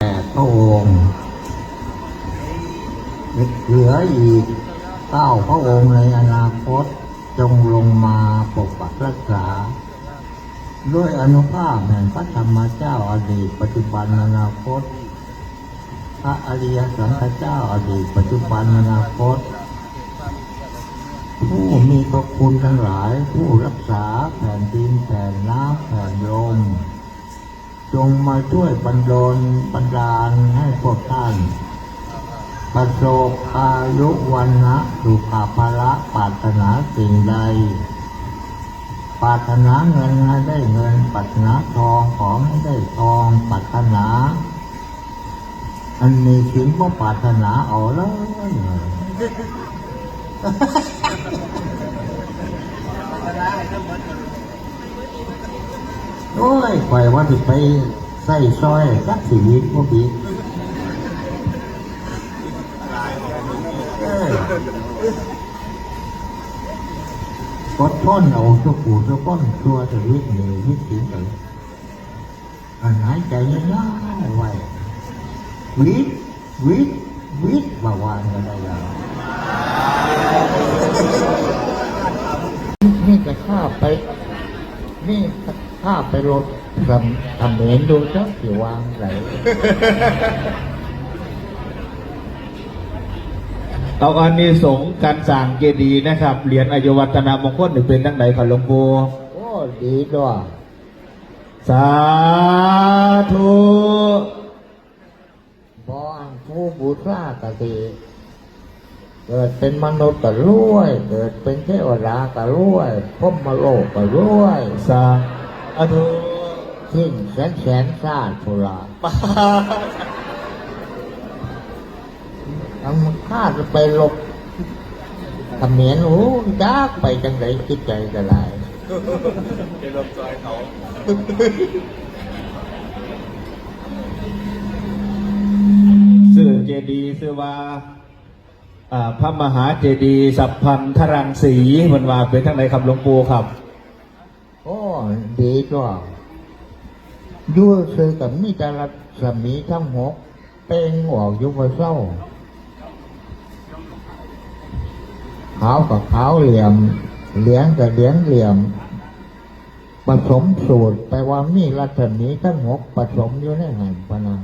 แปดพระองค์เหลืออีกเก้าพระองค์ในอนาคตจงลงมาปกปักรักษา ด้วยอนุภาพแห่งพระธรรมเจ้าอดีตปัจจุบันอนาคต พระอริยสังฆเจ้าอดีตปัจจุบันอนาคต ผู้มีพระคุณทั้งหลายผู้รักษาแผ่นดินแผ่นน้ำแผ่นล จงมาช่วยบรรดลบรรดาลให้พวกท่านประสบอายุวันนะสุขาภละปรารถนาสิ่งใดปรารถนาเงินให้ได้เงินปรารถนาทองของให้ได้ทองปรารถนา อันนี้ถึงก็ปรารถนาเอาเลย โอ้ยปล่อยว่าจะไปใส่ซอยสักชีวิตพวกนี้กดพ้นเอาตัวปูตัวก้นตัวจะวิทย์หนีวิทย์ถึงไปอันหายใจง่ายๆไว้วิทย์วิทย์วิทย์มาวางกันได้แล้วนี่จะข้าไป นี่ ข้าไปรถทำทำเห็นดูจักสิวางไหนเอาอันนี้สงส์การสร้างเจดีย์นะครับ เหรียญอายุวัฒนามงคลหนึ่งเป็นทั้งไหนครับหลวงปู่โอ้ดีด้วยสาธุบอนผู้บูชากะทีเกิดเป็นมนุษย์ก็รวย เกิดเป็นเทวดาก็รวยพรหมโลกก็รวยสาธุ ทิ้งแสนแสนชาติพุราปาทั้งข้าจะไปหลบทำเนียนโอ้ยากไปจังไดคิดใจก็ได้จะลมซอยเขาสื่อเจดีย์สื่อว่าอ่าพระมหาเจดีย์สัพพันธรังสีมันว่าเป็นทั้งไหนครับหลวงปู่ครับ ดีด้วยยั่วซื้อกับมิจารัสมีทั้งหกเป็นออกยุบเศร้าขาวกับขาวเหลี่ยม เหลียงกับเหลียงเหลี่ยมผสมสูตรแปลว่ามีรัศมีทั้งหกผสมอยู่ในหันพนัง